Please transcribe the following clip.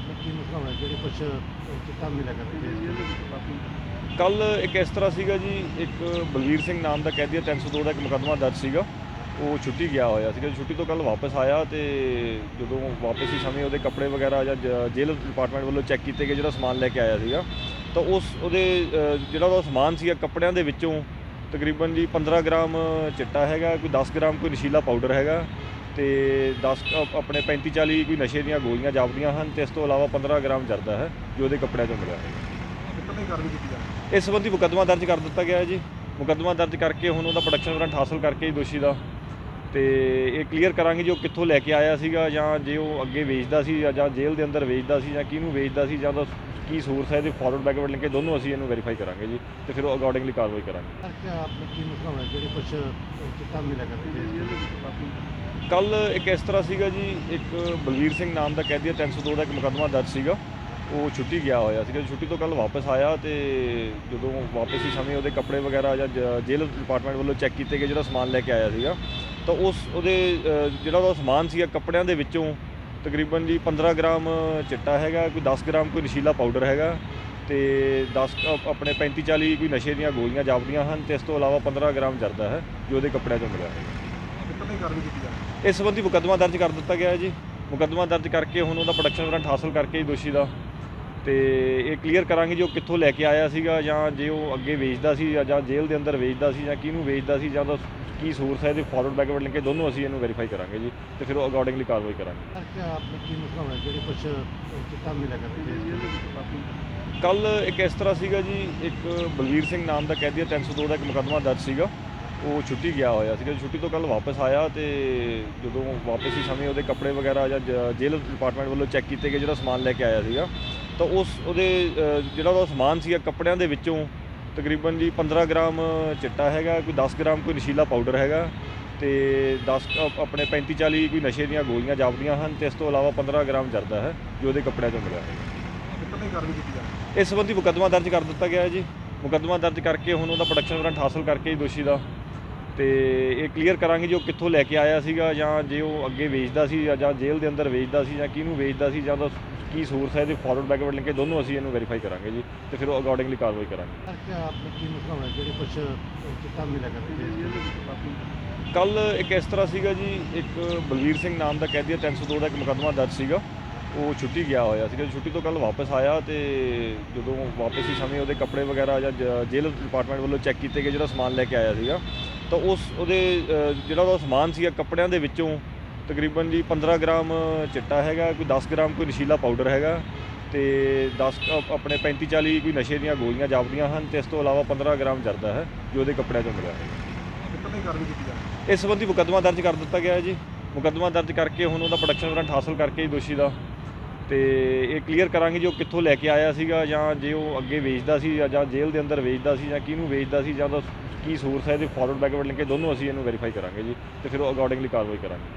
ਆਪਣੇ ਕੀ ਮਸਲਾ ਹੋਇਆ ਜਿਹੜੇ ਕੁਝ ਚਿੱਟਾ ਮਿਲਿਆ ਕਰਦੇ ਕੱਲ ਇੱਕ ਇਸ ਤਰ੍ਹਾਂ ਸੀਗਾ ਜੀ ਇੱਕ ਬਲਵੀਰ ਸਿੰਘ ਨਾਮ ਦਾ ਕੈਦੀ 302 ਦਾ ਇੱਕ ਮੁਕੱਦਮਾ ਦਰਜ ਸੀਗਾ। ਉਹ ਛੁੱਟੀ ਗਿਆ ਹੋਇਆ ਸੀਗਾ ਛੁੱਟੀ ਤੋਂ ਕੱਲ ਵਾਪਸ ਆਇਆ ਤੇ ਜਦੋਂ ਵਾਪਸ ਹੀ ਸਮੇਂ ਉਹਦੇ ਕੱਪੜੇ ਵਗੈਰਾ ਜਾਂ ਜ- ਜੇਲ੍ਹ ਡਿਪਾਰਟਮੈਂਟ ਵੱਲੋਂ ਚੈੱਕ ਕੀਤੇ ਗਏ ਜਿਹੜਾ ਸਮਾਨ ਲੈ ਕੇ ਆਇਆ ਸੀਗਾ। ਤਾਂ ਉਸ ਉਹਦੇ ਅ, ਜਿਹੜਾ ਉਹਦਾ ਸਮਾਨ ਸੀਗਾ ਕੱਪੜਿਆਂ ਦੇ ਵਿੱਚੋਂ ਤਕਰੀਬਨ ਜੀ 15 ਗ੍ਰਾਮ ਚਿੱਟਾ ਹੈਗਾ ਕੋਈ 10 ਗ੍ਰਾਮ ਕੋਈ ਨਸ਼ੀਲਾ ਪਾਊਡਰ ਹੈਗਾ। ਤੇ 10 ਅ- ਆਪਣੇ 35 40 ਕੋਈ ਨਸ਼ੇ ਦੀਆਂ ਗੋਲੀਆਂ ਜਾਪਦੀਆਂ ਹਨ ਤੇ ਇਸ ਤੋਂ ਇਲਾਵਾ 15 ਗ੍ਰਾਮ ਜਰਦਾ ਹੈ ਜੋ ਉਹਦੇ ਕੱਪੜਿਆਂ ਤੋਂ ਮਿਲਿਆ ਹੈ। ਕਿੰਨੀ ਕਾਰਵਾਈ ਕੀਤੀ ਜਾ ਇਸ ਸੰਬੰਧੀ ਮੁਕੱਦਮਾ ਦਰਜ ਕਰ ਦਿੱਤਾ ਗਿਆ ਹੈ ਜੀ। ਮੁਕੱਦਮਾ ਦਰਜ ਕਰਕੇ ਹੁਣ ਉਹਦਾ ਪ੍ਰੋਡਕਸ਼ਨ ਵਾਰੰਟ ਹਾਸਲ ਕਰਕੇ ਹੀ ਦੋਸ਼ੀ ਦਾ ਤੇ ਇਹ ਕਲੀਅਰ ਕਰਾਂਗੇ ਜੀ ਉਹ ਕਿੱਥੋਂ ਲੈ ਕੇ ਆਇਆ ਸੀਗਾ ਜਾਂ ਜੇ ਉਹ ਅੱਗੇ ਵੇਚਦਾ ਸੀ ਜਾਂ- ਜੇਲ੍ਹ ਦੇ ਅੰਦਰ ਵੇਚਦਾ ਸੀ ਜਾਂ ਕਿਹਨੂੰ ਵੇਚਦਾ ਸੀ ਜਾਂ ਉਹਦਾ ਕੀ ਸੋਰਸ ਹੈ ਇਹਦੇ ਫਾਰਵਰਡ ਬੈਕਵਰਡ ਲਿੰਕ ਦੋਨੋਂ ਅਸੀਂ ਇਹਨੂੰ ਵੈਰੀਫਾਈ ਕਰਾਂਗੇ ਜੀ ਤੇ ਫਿਰ ਉਹ ਅਕੋਰਡਿੰਗਲੀ ਕਾਰਵਾਈ ਕਰਾਂਗੇ। ਆਪਣੇ ਕੀ ਮਸਲਾ ਹੋਇਆ? ਜਿਹੜੇ ਕੁਝ ਚਿੱਟਾ ਮਿਲਿਆ ਕਰਦੇ ਕੱਲ ਇੱਕ ਇਸ ਤਰ੍ਹਾਂ ਸੀਗਾ ਜੀ ਇੱਕ ਬਲਵੀਰ ਸਿੰਘ ਨਾਮ ਦਾ ਕੈਦੀ 302 ਦਾ ਇੱਕ ਮੁਕੱਦਮਾ ਦਰਜ ਸੀਗਾ। ਉਹ ਛੁੱਟੀ ਗਿਆ ਹੋਇਆ ਸੀਗਾ ਛੁੱਟੀ ਤੋਂ ਕੱਲ ਵਾਪਸ ਆਇਆ ਤੇ ਜਦੋਂ ਵਾਪਸ ਹੀ ਸਮੇਂ ਉਹਦੇ ਕੱਪੜੇ ਵਗੈਰਾ ਜਾਂ ਜ- ਜੇਲ੍ਹ ਡਿਪਾਰਟਮੈਂਟ ਵੱਲੋਂ ਚੈੱਕ ਕੀਤੇ ਗਏ ਜਿਹੜਾ ਸਮਾਨ ਲੈ ਕੇ ਆਇਆ ਸੀਗਾ। ਤਾਂ ਉਸ ਉਹਦੇ ਜਿਹੜਾ ਉਹਦਾ ਸਮਾਨ ਸੀਗਾ ਕੱਪੜਿਆਂ ਦੇ ਵਿੱਚੋਂ ਤਕਰੀਬਨ ਜੀ 15 ਗ੍ਰਾਮ ਚਿੱਟਾ ਹੈਗਾ ਕੋਈ 10 ਗ੍ਰਾਮ ਕੋਈ ਨਸ਼ੀਲਾ ਪਾਊਡਰ ਹੈਗਾ ਤੇ 10 ਅ- ਆਪਣੇ 35 40 ਕੋਈ ਨਸ਼ੇ ਦੀਆਂ ਗੋਲੀਆਂ ਜਾਪਦੀਆਂ ਹਨ ਤੇ ਇਸ ਤੋਂ ਇਲਾਵਾ 15 ਗ੍ਰਾਮ ਜਰਦਾ ਹੈ ਜੋ ਉਹਦੇ ਕੱਪੜਿਆਂ ਤੋਂ ਮਿਲਿਆ ਹੈ ਕਿੰਨੀ ਕਾਰਵਾਈ ਕੀਤੀ ਜਾ ਇਸ ਸੰਬੰਧੀ ਮੁਕੱਦਮਾ ਦਰਜ ਕਰ ਦਿੱਤਾ ਗਿਆ ਹੈ ਜੀ। ਮੁਕੱਦਮਾ ਦਰਜ ਕਰਕੇ ਹੁਣ ਉਹਦਾ ਪ੍ਰੋਡਕਸ਼ਨ ਵਾਰੰਟ ਹਾਸਲ ਕਰਕੇ ਦੋਸ਼ੀ ਦਾ ਤੇ ਇਹ ਕਲੀਅਰ ਕਰਾਂਗੇ ਜੀ ਕਿੱਥੋਂ ਲੈ ਕੇ ਆਇਆ ਸੀਗਾ ਜਾਂ ਜੇ ਉਹ ਅੱਗੇ ਵੇਚਦਾ ਸੀ ਜਾਂ- ਜੇਲ੍ਹ ਦੇ ਅੰਦਰ ਵੇਚਦਾ ਸੀ ਜਾਂ ਕਿਹਨੂੰ ਵੇਚਦਾ ਸੀ ਜਾਂ ਉਹਦਾ ਕੀ ਸੋਰਸ ਹੈ ਇਹਦੇ ਫਾਰਵਰਡ ਬੈਕਵਰਡ ਲਿੰਕ ਦੋਨੋਂ ਅਸੀਂ ਇਹਨੂੰ ਵੈਰੀਫਾਈ ਕਰਾਂਗੇ ਜੀ ਤੇ ਫਿਰ ਉਹ ਅਕੋਰਡਿੰਗਲੀ ਕਾਰਵਾਈ ਕਰਾਂਗੇ। ਆਪਣੇ ਕੀ ਮਸਲਾ ਹੋਇਆ? ਜਿਹੜੇ ਕੁਝ ਚਿੱਟਾ ਮਿਲਿਆ ਕਰਦੇ ਕੱਲ ਇੱਕ ਇਸ ਤਰ੍ਹਾਂ ਸੀਗਾ ਜੀ ਇੱਕ ਬਲਵੀਰ ਸਿੰਘ ਨਾਮ ਦਾ ਕੈਦੀ 302 ਦਾ ਇੱਕ ਮੁਕੱਦਮਾ ਦਰਜ ਸੀਗਾ। ਉਹ ਛੁੱਟੀ ਗਿਆ ਹੋਇਆ ਸੀਗਾ। ਛੁੱਟੀ ਤੋਂ ਕੱਲ ਵਾਪਸ ਆਇਆ ਤੇ ਜਦੋਂ ਵਾਪਸ ਹੀ ਸਮੇਂ ਉਹਦੇ ਕੱਪੜੇ ਵਗੈਰਾ ਜ- ਜੇਲ੍ਹ ਡਿਪਾਰਟਮੈਂਟ ਵੱਲੋਂ ਚੈੱਕ ਕੀਤੇ ਗਏ ਜਿਹੜਾ ਸਮਾਨ ਲੈ ਕੇ ਆਇਆ ਸੀਗਾ। ਤਾਂ ਉਸ ਉਹਦੇ ਜਿਹੜਾ ਉਹਦਾ ਸਮਾਨ ਸੀਗਾ ਕੱਪੜਿਆਂ ਦੇ ਵਿੱਚੋਂ ਤਕਰੀਬਨ ਜੀ 15 ਗ੍ਰਾਮ ਚਿੱਟਾ ਹੈਗਾ ਕੋਈ 10 ਗ੍ਰਾਮ ਕੋਈ ਨਸ਼ੀਲਾ ਪਾਊਡਰ ਹੈਗਾ ਤੇ 10 ਅ- ਆਪਣੇ 35 40 ਕੋਈ ਨਸ਼ੇ ਦੀਆਂ ਗੋਲੀਆਂ ਜਾਪਦੀਆਂ ਹਨ ਤੇ ਇਸ ਤੋਂ ਇਲਾਵਾ 15 ਗ੍ਰਾਮ ਜਰਦਾ ਹੈ ਜੋ ਉਹਦੇ ਕੱਪੜਿਆਂ ਤੋਂ ਮਿਲਿਆ ਹੈ? ਇਸ ਸੰਬੰਧੀ ਮੁਕੱਦਮਾ ਦਰਜ ਕਰ ਦਿੱਤਾ ਗਿਆ ਹੈ ਜੀ। ਮੁਕੱਦਮਾ ਦਰਜ ਕਰਕੇ ਹੁਣ ਉਹਦਾ ਪ੍ਰੋਡਕਸ਼ਨ ਵਾਰੰਟ ਹਾਸਲ ਕਰਕੇ ਦੋਸ਼ੀ ਦਾ ਤੇ ਇਹ ਕਲੀਅਰ ਕਰਾਂਗੇ ਜੀ ਉਹ ਕਿੱਥੋਂ ਲੈ ਕੇ ਆਇਆ ਸੀਗਾ ਜਾਂ ਜੇ ਉਹ ਅੱਗੇ ਵੇਚਦਾ ਸੀ ਜਾਂ- ਜੇਲ੍ਹ ਦੇ ਅੰਦਰ ਵੇਚਦਾ ਸੀ ਜਾਂ ਕਿਹਨੂੰ ਵੇਚਦਾ ਸੀ ਜਾਂ ਉਹਦਾ ਕੀ ਸੋਰਸ ਹੈ ਇਹਦੇ ਫਾਰਵਰਡ ਬੈਕਵਰਡ ਲਿੰਕ ਦੋਨੋਂ ਅਸੀਂ ਇਹਨੂੰ ਵੈਰੀਫਾਈ ਕਰਾਂਗੇ ਜੀ ਤੇ ਫਿਰ ਉਹ ਅਕੋਰਡਿੰਗਲੀ ਕਾਰਵਾਈ ਕਰਾਂਗੇ। ਆਪਣੇ ਕੀ ਮਸਲਾ ਹੋਇਆ? ਜਿਹੜੇ ਕੁਝ ਚਿੱਟਾ ਮਿਲਿਆ ਕਰਦੇ ਕੱਲ ਇੱਕ ਇਸ ਤਰ੍ਹਾਂ ਸੀਗਾ ਜੀ ਇੱਕ ਬਲਵੀਰ ਸਿੰਘ ਨਾਮ ਦਾ ਕੈਦੀ 302 ਦਾ ਇੱਕ ਮੁਕੱਦਮਾ ਦਰਜ ਸੀਗਾ। ਉਹ ਛੁੱਟੀ ਗਿਆ ਹੋਇਆ ਸੀਗਾ। ਛੁੱਟੀ ਤੋਂ ਕੱਲ ਵਾਪਸ ਆਇਆ ਤੇ ਜਦੋਂ ਵਾਪਸ ਹੀ ਸਮੇਂ ਉਹਦੇ ਕੱਪੜੇ ਵਗੈਰਾ ਜ- ਜੇਲ੍ਹ ਡਿਪਾਰਟਮੈਂਟ ਵੱਲੋਂ ਚੈੱਕ ਕੀਤੇ ਗਏ ਜਿਹੜਾ ਸਮਾਨ ਲੈ ਕੇ ਆਇਆ ਸੀਗਾ ਤਾਂ ਉਸ ਉਹਦੇ ਜਿਹੜਾ ਉਹਦਾ ਸਮਾਨ ਸੀਗਾ ਕੱਪੜਿਆਂ ਦੇ ਵਿੱਚੋਂ ਤਕਰੀਬਨ ਜੀ 15 ਗ੍ਰਾਮ ਚਿੱਟਾ ਹੈਗਾ ਕੋਈ 10 ਗ੍ਰਾਮ ਕੋਈ ਨਸ਼ੀਲਾ ਪਾਊਡਰ ਹੈਗਾ ਤੇ 10 ਅ- ਆਪਣੇ 35 40 ਕੋਈ ਨਸ਼ੇ ਦੀਆਂ ਗੋਲੀਆਂ ਜਾਪਦੀਆਂ ਹਨ ਤੇ ਇਸ ਤੋਂ ਇਲਾਵਾ 15 ਗ੍ਰਾਮ ਜਰਦਾ ਹੈ ਜੋ ਉਹਦੇ ਕੱਪੜਿਆਂ ਤੋਂ ਮਿਲਿਆ ਹੈ? ਇਸ ਸੰਬੰਧੀ ਮੁਕੱਦਮਾ ਦਰਜ ਕਰ ਦਿੱਤਾ ਗਿਆ ਹੈ ਜੀ। ਮੁਕੱਦਮਾ ਦਰਜ ਕਰਕੇ ਹੁਣ ਉਹਦਾ ਪ੍ਰੋਡਕਸ਼ਨ ਵਾਰੰਟ ਹਾਸਲ ਕਰਕੇ ਦੋਸ਼ੀ ਦਾ ਤੇ ਇਹ ਕਲੀਅਰ ਕਰਾਂਗੇ ਜੀ ਉਹ ਕਿੱਥੋਂ ਲੈ ਕੇ ਆਇਆ ਸੀਗਾ ਜਾਂ ਜੇ ਉਹ ਅੱਗੇ ਵੇਚਦਾ ਸੀ ਜਾਂ- ਜੇਲ੍ਹ ਦੇ ਅੰਦਰ ਵੇਚਦਾ ਸੀ ਜਾਂ ਕਿਹਨੂੰ ਵੇਚਦਾ ਸੀ ਜਾਂ ਉਹਦਾ ਕੀ ਸੋਰਸ ਹੈ ਇਹਦੇ ਫਾਰਵਰਡ ਬੈਕਵਰਡ ਲਿੰਕ ਦੋਨੋਂ ਅਸੀਂ ਇਹਨੂੰ ਵੈਰੀਫਾਈ ਕਰਾਂਗੇ ਜੀ ਤੇ ਫਿਰ ਉਹ ਅਕੋਰਡਿੰਗਲੀ ਕਾਰਵਾਈ ਕਰਾਂਗੇ।